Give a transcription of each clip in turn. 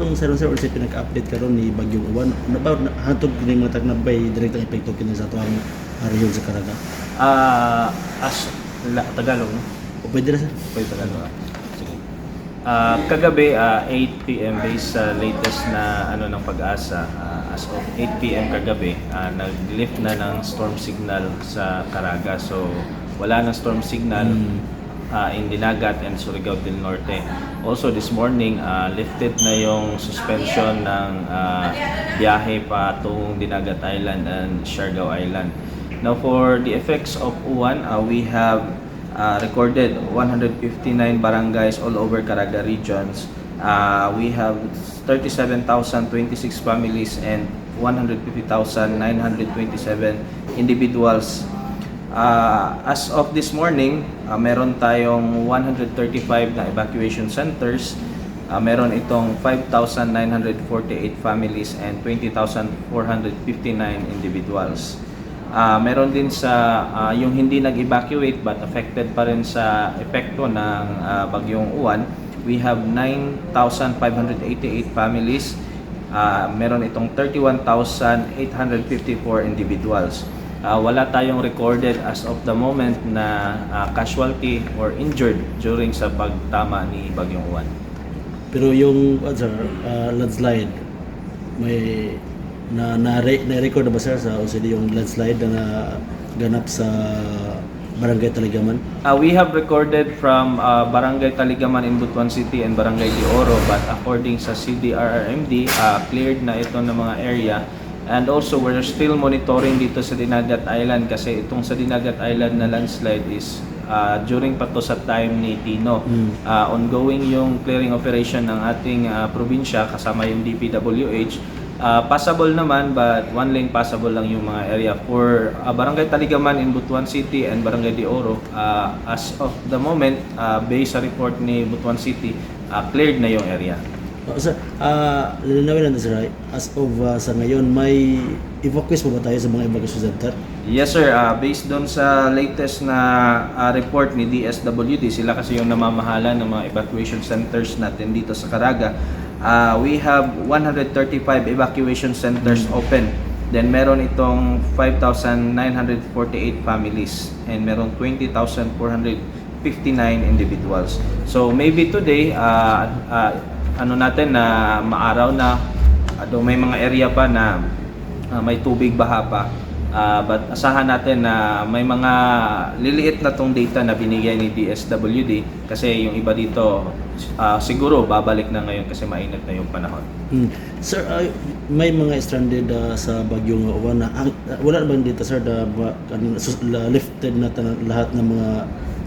atong sir sir ulit pinaka-update karon ni Bagyong Uwan. Ano ba na- hantod ni mga tagnabay direktang epekto kini sa tuang rehiyon sa Caraga. Ah, as la, Tagalog, no? O pwede na sir. Pwede Tagalog. ah. Sige. Ah, kagabi ah, 8 PM based sa latest na ano ng pag-asa ah, as of 8 PM kagabi ah, nag-lift na ng storm signal sa Caraga so wala nang storm signal Mm. Ah, in Dinagat and Surigao del Norte. Also this morning ah, lifted na yung suspension ng ah, biyahe pa tungong Dinagat Island and Siargao Island. Now for the effects of Uwan, uh, we have uh, recorded 159 barangays all over Caraga regions. Uh, we have 37,026 families and 150,927 individuals. Uh, as of this morning, uh, meron tayong 135 na evacuation centers. Uh, meron itong 5,948 families and 20,459 individuals. Ah, meron din sa ah, yung hindi nag-evacuate but affected pa rin sa epekto ng ah, bagyong uwan. We have 9,588 families. Ah, meron itong 31,854 individuals. Ah, wala tayong recorded as of the moment na ah, casualty or injured during sa pagtama ni bagyong uwan. Pero yung uh, sir, landslide may na na, na record na ba sir sa OCD yung landslide na ganap sa Barangay Taligaman? Uh, we have recorded from uh, Barangay Taligaman in Butuan City and Barangay de Oro but according sa CDRRMD, uh, cleared na ito ng mga area and also we're still monitoring dito sa Dinagat Island kasi itong sa Dinagat Island na landslide is uh, during pa to sa time ni Tino. Mm. Uh, ongoing yung clearing operation ng ating uh, probinsya kasama yung DPWH Uh, passable naman but one lane passable lang yung mga area for uh, Barangay Taligaman in Butuan City and Barangay de Oro uh, as of the moment uh, based sa report ni Butuan City uh, cleared na yung area Uh, sir, ah lilinawin natin sir, as of ah, sa ngayon, may evacuees pa ba tayo sa mga evacuation center? Yes sir, uh, based doon sa latest na uh, report ni DSWD, sila kasi yung namamahala ng mga evacuation centers natin dito sa Caraga. Uh, we have 135 evacuation centers open. Then meron itong 5,948 families and meron 20,459 individuals. So maybe today, uh, uh, ano natin na maaraw na, uh, may mga area pa na uh, may tubig baha pa. Ah, but asahan natin na may mga liliit na tong data na binigay ni DSWD kasi yung iba dito ah, siguro babalik na ngayon kasi mainit na yung panahon. Hmm. Sir, ah, may mga stranded ah, sa Bagyong Uwan na ah, wala bang dito sir na la- lifted na lahat ng mga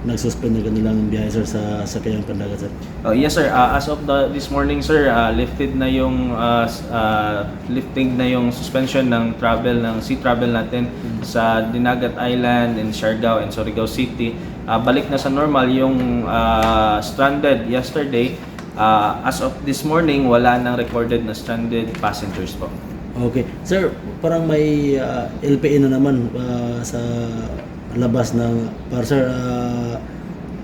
nagsuspend na kanilang biyahe sir sa sa kayang pandagat sir. Oh, yes sir, Ah, as of the, this morning sir, ah, lifted na yung s- ah, lifting na yung suspension ng travel ng sea travel natin sa Dinagat Island and Siargao and Surigao City. Ah, balik na sa normal yung ah, stranded yesterday. Ah, as of this morning, wala nang recorded na stranded passengers po. Okay. Sir, parang may ah, LPA na naman ah, sa labas ng para sir ah,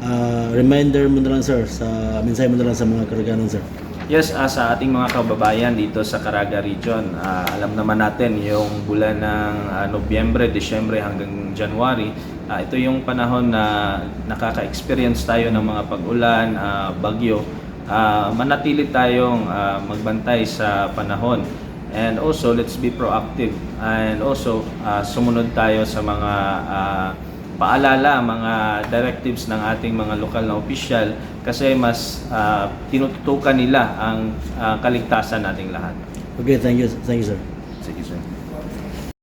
ah, reminder mo na lang sir sa mensahe mo na lang sa mga karaganan sir. Yes, ah, sa ating mga kababayan dito sa Caraga Region, ah, alam naman natin yung bulan ng ah, Nobyembre, Disyembre hanggang January, ah, ito yung panahon na nakaka-experience tayo ng mga pag-ulan, ah, bagyo. Ah, manatili tayong ah, magbantay sa panahon. And also, let's be proactive. And also, ah, sumunod tayo sa mga ah, paalala, mga directives ng ating mga lokal na opisyal kasi mas ah, tinututukan nila ang ah, kaligtasan nating lahat. Okay, thank you. Thank you sir. Sige, sir.